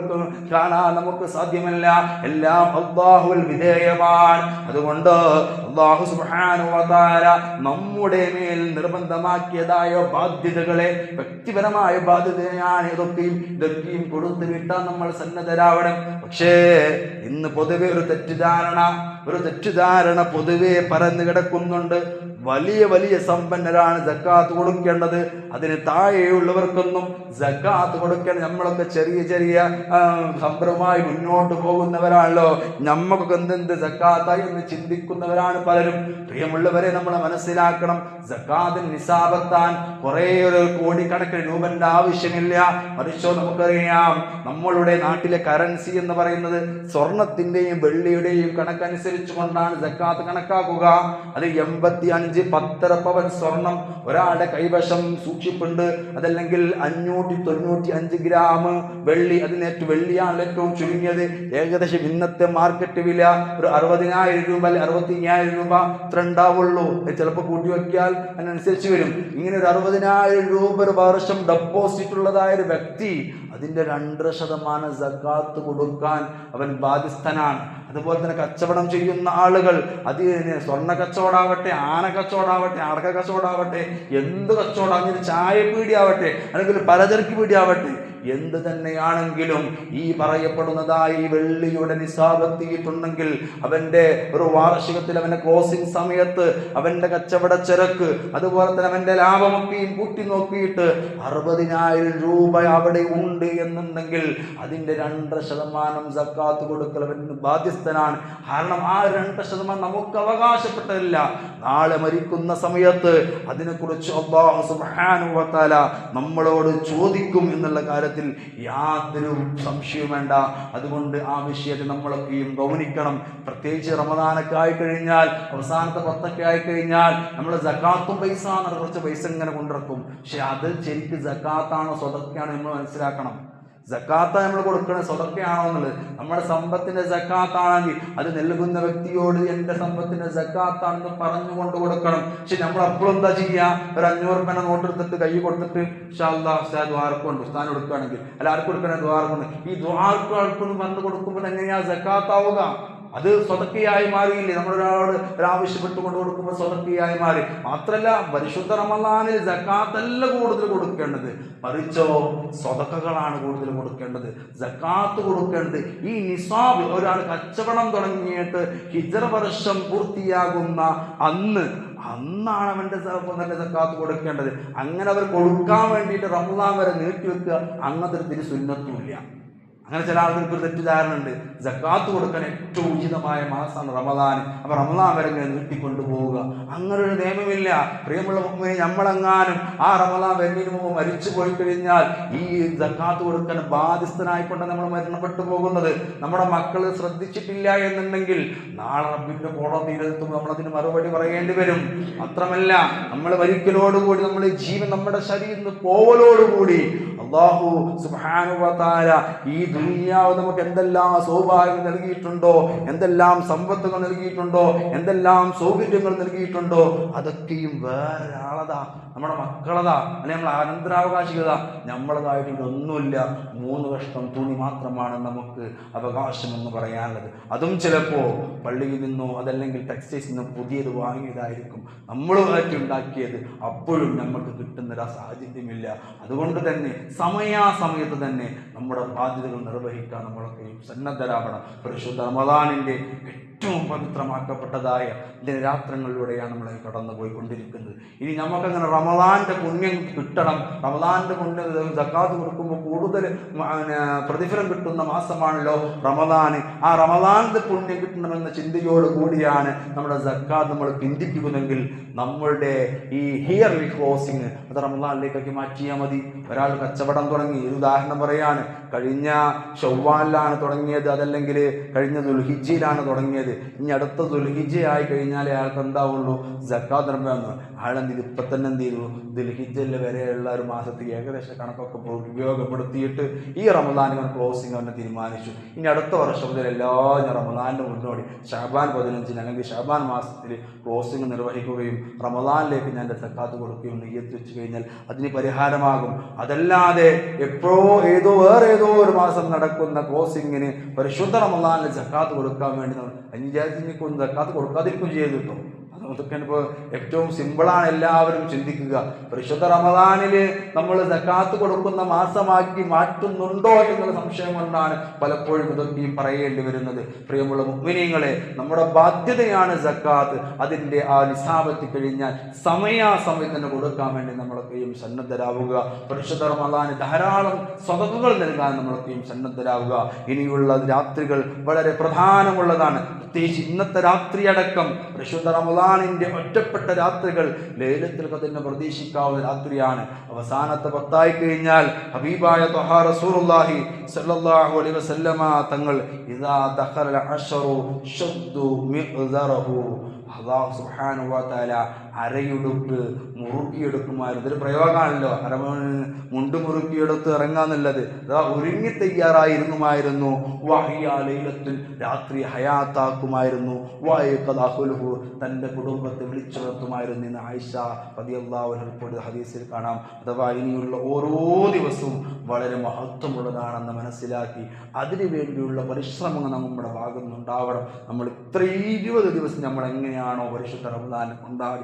കാണാൻ നമുക്ക് സാധ്യമല്ല. എല്ലാം അള്ളാഹുവിൽ വിധേയമാണ്. അതുകൊണ്ട് അതുകൊണ്ട് നമ്മുടെ മേൽ നിർബന്ധമാക്കിയതായ ബാധ്യതകളെ വ്യക്തിപരമായ ബാധ്യതയാണ് ഇതൊക്കെയും ഇതൊക്കെയും കൊടുത്തു വിട്ടാൽ നമ്മൾ സന്നദ്ധരാവണം. പക്ഷേ ഇന്ന് പൊതുവെ ഒരു തെറ്റിദ്ധാരണ ഒരു തെറ്റിദ്ധാരണ പൊതുവെ പരന്നു കിടക്കുന്നുണ്ട് വലിയ വലിയ സമ്പന്നരാണ് ജക്കാത്ത് കൊടുക്കേണ്ടത്. അതിന് താഴെയുള്ളവർക്കൊന്നും ജക്കാത്ത് കൊടുക്കണം നമ്മളൊക്കെ ചെറിയ ചെറിയ സംഭ്രമായി മുന്നോട്ട് പോകുന്നവരാണല്ലോ. നമ്മക്കൊക്കെ എന്തെന്ത് ജക്കാത്തായി എന്ന് ചിന്തിക്കുന്നവരാണ് പലരും. പ്രിയമുള്ളവരെ നമ്മൾ മനസ്സിലാക്കണം. ജക്കാത്തിന് നിസാബത്താൻ കുറേ ഒരു കോടിക്കണക്കിന് രൂപന്റെ ആവശ്യമില്ല. മറിച്ചോ നമുക്കറിയാം നമ്മളുടെ നാട്ടിലെ കറൻസി എന്ന് പറയുന്നത് സ്വർണത്തിന്റെയും വെള്ളിയുടെയും കണക്കനുസരിച്ച് കൊണ്ടാണ് ജക്കാത്ത് കണക്കാക്കുക. അത് എൺപത്തി അഞ്ച് പത്തര പവൻ സ്വർണം ഒരാളുടെ കൈവശം സൂക്ഷിപ്പുണ്ട്. അതല്ലെങ്കിൽ അഞ്ഞൂറ്റി തൊണ്ണൂറ്റി അഞ്ച് ഗ്രാം വെള്ളി. അതിനേറ്റ് വെള്ളിയാണ് ഏറ്റവും ചുരുങ്ങിയത്. ഏകദേശം ഇന്നത്തെ മാർക്കറ്റ് വില ഒരു അറുപതിനായിരം രൂപ അല്ലെ അറുപത്തി അയ്യായിരം രൂപ ഇത്ര ഉണ്ടാവുള്ളൂ. ചിലപ്പോൾ കൂട്ടി വയ്ക്കിയാൽ അതിനനുസരിച്ച് വരും. ഇങ്ങനെ ഒരു അറുപതിനായിരം രൂപ ഒരു വർഷം ഡെപ്പോസിറ്റ് ഉള്ളതായ ഒരു വ്യക്തി അതിന്റെ രണ്ടര ശതമാനം സക്കാത്ത് കൊടുക്കാൻ അവൻ ബാധ്യസ്ഥനാണ്. അതുപോലെ തന്നെ കച്ചവടം ചെയ്യുന്ന ആളുകൾ അത് സ്വർണ കച്ചവടമാവട്ടെ ആന കച്ചവടമാവട്ടെ അടക്ക കച്ചവടമാവട്ടെ എന്ത് കച്ചവടം ചായ പീടിയാവട്ടെ അല്ലെങ്കിൽ പലചരക്ക് പീടിയാവട്ടെ എന്ത് തന്നെയാണെങ്കിലും ഈ പറയപ്പെടുന്നതായി ഈ വെള്ളിയുടെ നിസാബെത്തിയിട്ടുണ്ടെങ്കിൽ അവന്റെ ഒരു വാർഷികത്തിൽ അവന്റെ ക്ലോസിംഗ് സമയത്ത് അവന്റെ കച്ചവട ചരക്ക് അതുപോലെ തന്നെ അവന്റെ ലാഭമൊക്കെയും കൂട്ടി നോക്കിയിട്ട് അറുപതിനായിരം രൂപ അവിടെ ഉണ്ട് എന്നുണ്ടെങ്കിൽ അതിന്റെ രണ്ടര ശതമാനം സക്കാത്ത് കൊടുക്കൽ അവൻ ബാധ്യസ്ഥനാണ്. കാരണം ആ രണ്ടര ശതമാനം നമുക്ക് അവകാശപ്പെട്ടതല്ല. നാളെ മരിക്കുന്ന സമയത്ത് അതിനെക്കുറിച്ച് അള്ളാഹു തആല നമ്മളോട് ചോദിക്കും എന്നുള്ള കാര്യത്തിൽ യാതൊരു സംശയവും വേണ്ട. അതുകൊണ്ട് ആ വിഷയത്തെ നമ്മളൊക്കെയും ഗൗനിക്കണം. പ്രത്യേകിച്ച് റമദാനൊക്കെ ആയി കഴിഞ്ഞാൽ അവസാനത്തെ പത്തൊക്കെ ആയി കഴിഞ്ഞാൽ നമ്മൾ ജക്കാത്തും പൈസ എന്നുള്ള കുറച്ച് പൈസ ഇങ്ങനെ കൊണ്ടിറക്കും. പക്ഷെ അത് ശരിക്കും ജക്കാത്താണോ സ്വതക്കാണോ നമ്മൾ മനസ്സിലാക്കണം. ജക്കാത്ത നമ്മൾ കൊടുക്കണത് സ്വതക്കയാണോ എന്നുള്ളത് നമ്മുടെ സമ്പത്തിന്റെ സക്കാത്താണെങ്കിൽ അത് നൽകുന്ന വ്യക്തിയോട് എന്റെ സമ്പത്തിന്റെ സക്കാത്താണെന്ന് പറഞ്ഞുകൊണ്ട് കൊടുക്കണം. പക്ഷെ നമ്മൾ അപ്പോഴും എന്താ ചെയ്യുക ഒരു അഞ്ഞൂറ് രൂപ നോട്ട് എടുത്തിട്ട് കൈ കൊടുത്തിട്ട് ഷാല്ലാ ദ്വാർക്കുണ്ട് സ്ഥാനം കൊടുക്കുകയാണെങ്കിൽ അല്ല ആർക്ക് കൊടുക്കണേ? ദ്വാർക്കുണ്ട് ഈ ദ്വാർക്ക് ആൾക്കൊന്ന് പറഞ്ഞു കൊടുക്കുമ്പോൾ എങ്ങനെയാ ജക്കാത്താവുക? അത് സ്വതക്കിയായി മാറിയില്ലേ? നമ്മൾ ഒരാളോട് ഒരാവശ്യപ്പെട്ട് കൊണ്ട് കൊടുക്കുമ്പോൾ സ്വതക്കിയായി മാറി. മാത്രല്ല പരിശുദ്ധ റമദാനിൽ ജക്കാത്തല്ല കൂടുതൽ കൊടുക്കേണ്ടത്. മറിച്ചോ സ്വതക്കകളാണ് കൂടുതൽ കൊടുക്കേണ്ടത്. ജക്കാത്ത് കൊടുക്കേണ്ടത്. ഈ നിസാബ് ഒരാൾ കച്ചവടം തുടങ്ങിയിട്ട് ഹിജറ വർഷം പൂർത്തിയാകുന്ന അന്ന് അന്നാണ് അവന്റെ നല്ല സക്കാത്ത് കൊടുക്കേണ്ടത്. അങ്ങനെ അവർ കൊടുക്കാൻ വേണ്ടിയിട്ട് റമദാൻ വരെ നീട്ടിവെക്കുക അങ്ങനത്തെ തിരി സുന്നത്തുമില്ല അങ്ങനെ ചില ആളുകൾക്ക് ഒരു തെറ്റിദ്ധാരണ ഉണ്ട്. ജക്കാത്ത് കൊടുക്കാൻ ഏറ്റവും ഉചിതമായ മാസമാണ് റമദാൻ. അപ്പൊ റമദാൻ വരെ ഇങ്ങനെ നീട്ടിക്കൊണ്ടു പോവുക അങ്ങനെ ഒരു നിയമമില്ല. പ്രിയമുള്ള മുമ്പിനെ നമ്മളെങ്ങാനും ആ റമദാൻ വരുന്നതിന് മുമ്പ് മരിച്ചു പോയി കഴിഞ്ഞാൽ ഈ ജക്കാത്ത് കൊടുക്കാൻ ബാധ്യസ്ഥനായിക്കൊണ്ട് നമ്മൾ മരണപ്പെട്ടു പോകുന്നത്. നമ്മുടെ മക്കൾ ശ്രദ്ധിച്ചിട്ടില്ല എന്നുണ്ടെങ്കിൽ നാളെ റബ്ബിന്റെ കോടതിയിലെത്തുമ്പോൾ നമ്മൾ നമ്മളതിന് മറുപടി പറയേണ്ടി വരും. മാത്രമല്ല നമ്മൾ മരിക്കലോടുകൂടി നമ്മൾ ജീവൻ നമ്മുടെ ശരീരത്തിൽ നിന്ന് പോവലോടുകൂടി അള്ളാഹു സുബാനുവതാര ഈ ദുനിയാവ് നമുക്ക് എന്തെല്ലാം സൗഭാഗ്യം നൽകിയിട്ടുണ്ടോ? എന്തെല്ലാം സമ്പത്തുകൾ നൽകിയിട്ടുണ്ടോ? എന്തെല്ലാം സൗകര്യങ്ങൾ നൽകിയിട്ടുണ്ടോ? അതൊക്കെയും വേറൊരാളതാ. നമ്മുടെ മക്കളതാ. അല്ലെ നമ്മളെ അനന്തരാവകാശികത നമ്മളതായിട്ട് ഇതൊന്നുമില്ല മൂന്ന് വർഷം തുണി മാത്രമാണ് നമുക്ക് അവകാശം എന്ന് പറയാനുള്ളത്. അതും ചിലപ്പോൾ പള്ളിയിൽ നിന്നോ അതല്ലെങ്കിൽ ടെക്സ്റ്റൈൽസിൽ നിന്നോ പുതിയത് വാങ്ങിയതായിരിക്കും നമ്മളുമായിട്ട് ഉണ്ടാക്കിയത്. അപ്പോഴും നമുക്ക് കിട്ടുന്നൊരു സാഹചര്യമില്ല. അതുകൊണ്ട് തന്നെ സമയാസമയത്ത് തന്നെ നമ്മുടെ ബാധ്യതകൾ നിർവഹിക്കാൻ നമ്മളൊക്കെയും സന്നദ്ധരാവണം. പരിശുദ്ധ റമദാനിന്റെ ഏറ്റവും പവിത്രമാക്കപ്പെട്ടതായ രാത്രങ്ങളിലൂടെയാണ് നമ്മൾ കടന്നു പോയിക്കൊണ്ടിരിക്കുന്നത്. ഇനി നമുക്കങ്ങനെ റമദാന്റെ പുണ്യം കിട്ടണം. റമദാന്റെ പുണ്യം സക്കാത്ത് കൊടുക്കുമ്പോൾ കൂടുതൽ പ്രതിഫലം കിട്ടുന്ന മാസമാണല്ലോ റമദാന്. ആ റമദാന്റെ പുണ്യം കിട്ടണമെന്ന ചിന്തയോട് കൂടിയാണ് നമ്മുടെ സക്കാത്ത് നമ്മൾ പിന്തിപ്പിക്കുന്നെങ്കിൽ നമ്മളുടെ ഈ ഹിയർ ക്ലോസിങ് അത് റമദാനിലേക്കൊക്കെ മാറ്റിയാൽ മതി. ഒരാൾ കച്ചവടം തുടങ്ങി. ഒരു ഉദാഹരണം പറയാണ്. കഴിഞ്ഞ ഷവ്വാലിലാണ് തുടങ്ങിയത്. അതല്ലെങ്കിൽ കഴിഞ്ഞ ദുൽഹിജയിലാണ് തുടങ്ങിയത്. ഇനി അടുത്ത ദുൽഹിജ ആയി കഴിഞ്ഞാൽ അയാൾക്ക് എന്താവുള്ളൂ? ജക്കാത്ത് നിർമ്മയെന്ന് അയാളെന്ത് ചെയ്തു? ഇപ്പം തന്നെ എന്ത് ചെയ്തു? ദുൽഹിജയിൽ വരെയുള്ള ഒരു മാസത്തിൽ ഏകദേശ കണക്കൊക്കെ ഉപയോഗപ്പെടുത്തിയിട്ട് ഈ റമദാൻ ക്ലോസിംഗ് അവനെ തീരുമാനിച്ചു. ഇനി അടുത്ത വർഷം മുതൽ എല്ലാ റമദാനിന്റെ മുന്നോടി ഷാബാൻ പതിനഞ്ചിന് അല്ലെങ്കിൽ ഷാബാൻ മാസത്തിൽ ക്ലോസിംഗ് നിർവഹിക്കുകയും റമദാനിലേക്ക് ഞാൻ സക്കാത്ത് കൊടുക്കുകയും നെയ്യത്ത് വെച്ച് കഴിഞ്ഞാൽ അതിന് പരിഹാരമാകും. അതല്ലാതെ എപ്പോഴോ ഏതോ വേറെ ഏതോ ഒരു മാസം നടക്കുന്ന ക്ലോസിങ്ങിന് പരിശുദ്ധ റമദാനിൽ സക്കാത്ത് കൊടുക്കാൻ വേണ്ടി നമ്മൾ കൊണ്ട് ജക്കാത്ത് കൊടുക്കാതിരിക്കും ചെയ്തു കേട്ടോ. അതൊക്കെ ഇപ്പോൾ ഏറ്റവും സിമ്പിളാണ് എല്ലാവരും ചിന്തിക്കുക. പരിശുദ്ധ റമദാനിൽ നമ്മൾ സക്കാത്ത് കൊടുക്കുന്ന മാസമാക്കി മാറ്റുന്നുണ്ടോ എന്നുള്ള സംശയം കൊണ്ടാണ് പലപ്പോഴും ഇതൊക്കെയും പറയേണ്ടി വരുന്നത്. പ്രിയമുള്ള മുഗ്മിനീങ്ങളെ നമ്മുടെ ബാധ്യതയാണ് സക്കാത്ത്. അതിന്റെ ആ നിസാപത്തി കഴിഞ്ഞാൽ സമയാസമയത്ത് തന്നെ കൊടുക്കാൻ വേണ്ടി നമ്മളൊക്കെയും സന്നദ്ധരാവുക. പരിശുദ്ധ റമദാന് ധാരാളം സ്വതകൾ നൽകാൻ നമ്മളൊക്കെയും സന്നദ്ധരാവുക. ഇനിയുള്ള രാത്രികൾ വളരെ പ്രധാനമുള്ളതാണ്. പ്രത്യേകിച്ച് ഇന്നത്തെ രാത്രി അടക്കം പരിശുദ്ധ റമദാനിന്റെ ഒറ്റപ്പെട്ട രാത്രികൾ ലേലത്തിൽ തന്നെ പ്രതീക്ഷിക്കാവുന്ന രാത്രിയാണ്. അവസാനത്തെ പത്തായി കഴിഞ്ഞാൽ ഹബീബായ ത്വഹാ റസൂലുള്ളാഹി സല്ലല്ലാഹു അലൈഹി വസല്ലമ തങ്ങൾ ഇദാ ദഖല അശറു ശദ്ദു മിഅ്ദറഹു. അള്ളാഹു സുബ്ഹാനഹു വ തആല അരയുടുപ്പ് മുറുക്കിയെടുക്കുമായിരുന്നു ഇതൊരു പ്രയോഗമാണല്ലോ. അര മുണ്ട് മുറുക്കിയെടുത്ത് ഇറങ്ങാന്നുള്ളത്. അതാ ഒരുങ്ങി തയ്യാറായിരുന്നുമായിരുന്നു. വഹിയാലയിലത്തിൽ രാത്രി ഹയാത്താക്കുമായിരുന്നു. വായക്കലാഹുൽഹു തന്റെ കുടുംബത്തെ വിളിച്ചുണർത്തുമായിരുന്നു എന്ന് ആയിഷ പതിയല്ലാഹുൽ ഹദീസിൽ കാണാം. അഥവാ ഇനിയുള്ള ഓരോ ദിവസവും വളരെ മഹത്വമുള്ളതാണെന്ന് മനസ്സിലാക്കി അതിനു വേണ്ടിയുള്ള പരിശ്രമങ്ങൾ നമ്മുടെ ഭാഗത്തുനിന്നുണ്ടാവണം. നമ്മൾ ഇത്ര ഇരുപത് ദിവസം നമ്മൾ എങ്ങനെയാണോ പരിശുദ്ധ റമദാൻ ഉണ്ടാകി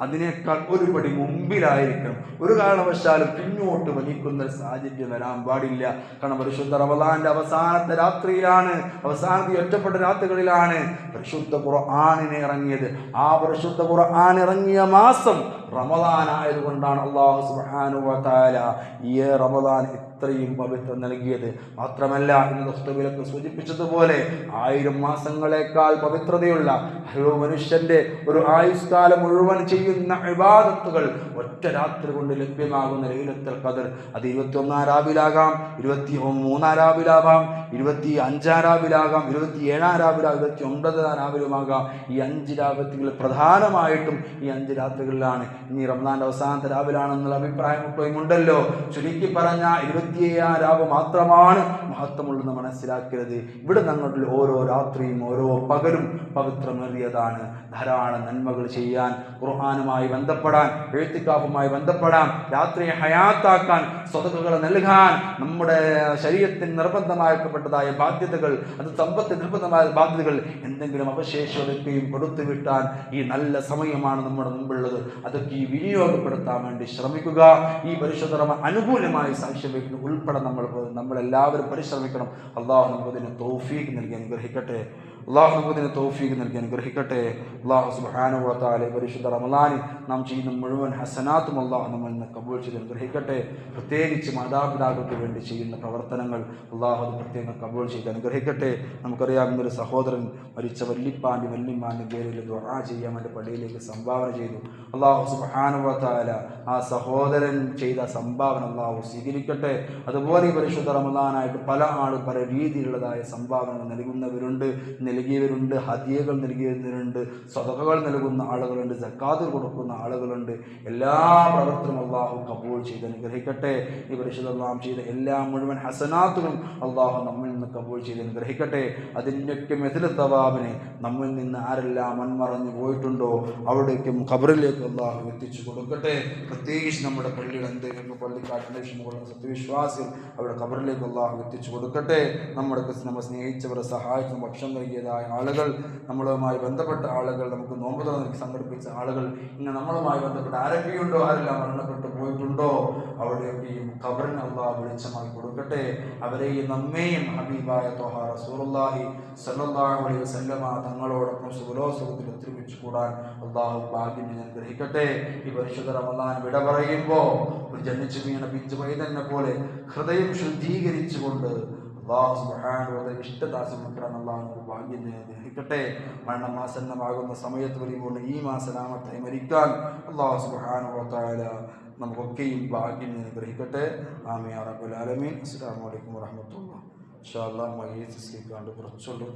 അതിനേക്കാൾ ഒരു പടി മുമ്പിലായിരിക്കണം. ഒരു കാരണവശാലും പിന്നോട്ട് വലിക്കുന്ന സാഹചര്യം വരാൻ പാടില്ല. കാരണം പരിശുദ്ധ റമദാന്റെ അവസാനത്തെ രാത്രിയിലാണ് അവസാനത്തെ ഒറ്റപ്പെട്ട രാത്രികളിലാണ് പരിശുദ്ധ ഖുർആാനിനെ ഇറങ്ങിയത്. ആ പരിശുദ്ധ ഖുർആൻ ഇറങ്ങിയ മാസം റമദാൻ ആയതുകൊണ്ടാണ് അള്ളാഹു തആല ഈ റമദാൻ ഇത്രയും പവിത്രം നൽകിയത്. മാത്രമല്ല ഇന്ന് ദുസ്തവിലൊക്കെ സൂചിപ്പിച്ചതുപോലെ ആയിരം മാസങ്ങളെക്കാൾ പവിത്രതയുള്ള ഒരു മനുഷ്യന്റെ ഒരു ആയുഷ്കാലം മുഴുവൻ ചെയ്യുന്ന ഇബാദത്തുകൾ ഒറ്റ രാത്രി കൊണ്ട് ലഭ്യമാകുന്ന ലൈലത്തൽ ഖദർ. അത് ഇരുപത്തി ഒന്നാം രാവിലാകാം ഇരുപത്തി മൂന്നാം രാവിലാവാം ഇരുപത്തി അഞ്ചാം രാവിലാകാം ഇരുപത്തി ഏഴാം രാവിലാകാം ഇരുപത്തി ഒമ്പതാം രാവിലുമാകാം ഈ അഞ്ച് രാത്രികൾ പ്രധാനമായിട്ടും ഈ അഞ്ച് രാത്രികളിലാണ്. ഇനി റംസാന്റെ അവസാനത്തെ രാവിലാണെന്നുള്ള അഭിപ്രായം ഉണ്ടല്ലോ. ചുരുക്കി പറഞ്ഞ ഇരുപത്തിയേഴാം രാവ് മാത്രമാണ് മഹത്വമുള്ളതെന്ന് മനസ്സിലാക്കരുത്. ഇവിടെ ഞങ്ങളുടെ ഓരോ രാത്രിയും ഓരോ പകലും പവിത്രമേറിയതാണ്. ധാരാളം നന്മകൾ ചെയ്യാൻ ഖുർആാനുമായി ബന്ധപ്പെടാൻ എഴുത്തിക്കാഫുമായി ബന്ധപ്പെടാൻ രാത്രിയെ ഹയാത്താക്കാൻ സ്വതകൾ നൽകാൻ നമ്മുടെ ശരീരത്തിന് നിർബന്ധമാക്കപ്പെട്ടതായ ബാധ്യതകൾ അത് സമ്പത്ത് നിർബന്ധമായ ബാധ്യതകൾ എന്തെങ്കിലും അവശേഷിക്കുകയും കൊടുത്തു വിട്ടാൻ ഈ നല്ല സമയമാണ് നമ്മുടെ മുമ്പുള്ളത് അതൊക്കെ ഈ വിനിയോഗപ്പെടുത്താൻ വേണ്ടി ശ്രമിക്കുക. ഈ പരിശോധന അനുകൂലമായി സാക്ഷ്യം വയ്ക്കുന്ന ഉൾപ്പെടെ നമ്മൾ നമ്മളെല്ലാവരും പരിശ്രമിക്കണം. അള്ളാഹു നമുക്കതിന് തോഫീക്ക് നൽകി അനുഗ്രഹിക്കട്ടെ. അള്ളാഹു നമുക്കതിന് തോഫീക്ക് നൽകി അനുഗ്രഹിക്കട്ടെ. അള്ളാഹു സുബാനുവത്താലെ പരിശുദ്ധ റമലാനി നാം ചെയ്യുന്ന മുഴുവൻ ഹസനാത്തും അള്ളാഹു നമ്മൾ ഇന്ന് കബൂൾ ചെയ്ത് അനുഗ്രഹിക്കട്ടെ. പ്രത്യേകിച്ച് മാതാപിതാക്കൾക്ക് വേണ്ടി ചെയ്യുന്ന പ്രവർത്തനങ്ങൾ അള്ളാഹു പ്രത്യേകം കബൂൾ ചെയ്ത് അനുഗ്രഹിക്കട്ടെ. നമുക്കറിയാവുന്ന ഒരു സഹോദരൻ മരിച്ച വല്ലിപ്പാന്റെ വല്ലിമാന്റെ പേരിൽ ദുആ ചെയ്യാൻ വേണ്ടി പള്ളിയിലേക്ക് സംഭാവന ചെയ്തു. അള്ളാഹു സുബാനുവത്താല ആ സഹോദരൻ ചെയ്ത സംഭാവന അള്ളാഹു സ്വീകരിക്കട്ടെ. അതുപോലെ പരിശുദ്ധ റമലാനായിട്ട് പല ആൾ പല രീതിയിലുള്ളതായ സംഭാവനകൾ നൽകുന്നവരുണ്ട്. നൽകിയവരുണ്ട് ഹദിയകൾ നൽകിയവരുണ്ട് സ്വതകകൾ നൽകുന്ന ആളുകളുണ്ട് സക്കാത്ത് കൊടുക്കുന്ന ആളുകളുണ്ട്. എല്ലാ പ്രവർത്തനവും അള്ളാഹു കബൂൾ ചെയ്ത് അനുഗ്രഹിക്കട്ടെ. ഈ പരിശുദ്ധ ചെയ്ത എല്ലാ മുഴുവൻ ഹസനാത്തുകളും അള്ളാഹു നമ്മിൽ നിന്ന് കബൂൾ ചെയ്ത് അനുഗ്രഹിക്കട്ടെ. അതിന്റെയൊക്കെ മെതില തവാബിനെ നമ്മിൽ നിന്ന് ആരെല്ലാം മൺമറഞ്ഞു പോയിട്ടുണ്ടോ അവിടേക്കും ഖബറിലേക്ക് അള്ളാഹു എത്തിച്ചു കൊടുക്കട്ടെ. പ്രത്യേകിച്ച് നമ്മുടെ പള്ളിയുടെ എന്തെങ്കിലും പള്ളിക്കാട്ടിന്റെ മുകളിൽ സത്യവിശ്വാസികൾ അവിടെ ഖബറിലേക്ക് അള്ളാഹു എത്തിച്ചു കൊടുക്കട്ടെ. നമ്മുടെ നമ്മൾ സ്നേഹിച്ചവരെ സഹായിച്ച ഭക്ഷണം നൽകിയതായ ആളുകൾ നമ്മളുമായി ബന്ധപ്പെട്ട ആളുകൾ നമുക്ക് നോമ്പ് തുറന്ന് സംഘടിപ്പിച്ച ആളുകൾ ഇന്ന് നമ്മളുമായി ബന്ധപ്പെട്ട ആരൊക്കെയുണ്ടോ ആരെല്ലാം മരണപ്പെട്ടു പോയിട്ടുണ്ടോ അവിടെയൊക്കെയും ഖബറിന് അള്ളാഹ് വെളിച്ചമായി കൊടുക്കട്ടെ. അവരെയും നമ്മെയും ഹബീബായ തോഹ റസൂലുള്ളാഹി സല്ലല്ലാഹു അലൈഹി വസല്ലമ തങ്ങളോടൊപ്പം സുഖലോസുഖത്തിൽ ഒത്തൊരുമിച്ച് കൂടാൻ അള്ളാഹു ഭാഗ്യം ഞാൻ ഗ്രഹിക്കട്ടെ. ഈ പരിശുദ്ധ റമദാൻ വിട പറയുമ്പോൾ ജനിച്ചു വീണ പിഞ്ചു പൈതന്നെ പോലെ ഹൃദയം ശുദ്ധീകരിച്ചുകൊണ്ട് അള്ളാഹു സുബ്ഹാനഹു ഇഷ്ടദാസം മക്കളാണ് അള്ളാഹു ഭാഗ്യം ഗ്രഹിക്കട്ടെ മരണമാസന്നമാകുന്ന സമയത്ത് വരുമ്പോൾ ഈ മാസനാമത്തെ മരിക്കാൻ അള്ളാഹു സുബ്ഹാനഹു തആല നമുക്കൊക്കെയും ഭാഗ്യം ഗ്രഹിക്കട്ടെ ആമീൻ റബ്ബുൽ ആലമീൻ. അസ്സലാമു അലൈക്കും വറഹ്മത്തുള്ളാഹി ഇൻഷാ അല്ലാഹ് മയ്യത്ത് സ്വീകരിക്കാണ്ട് കുറച്ചുള്ളൂ.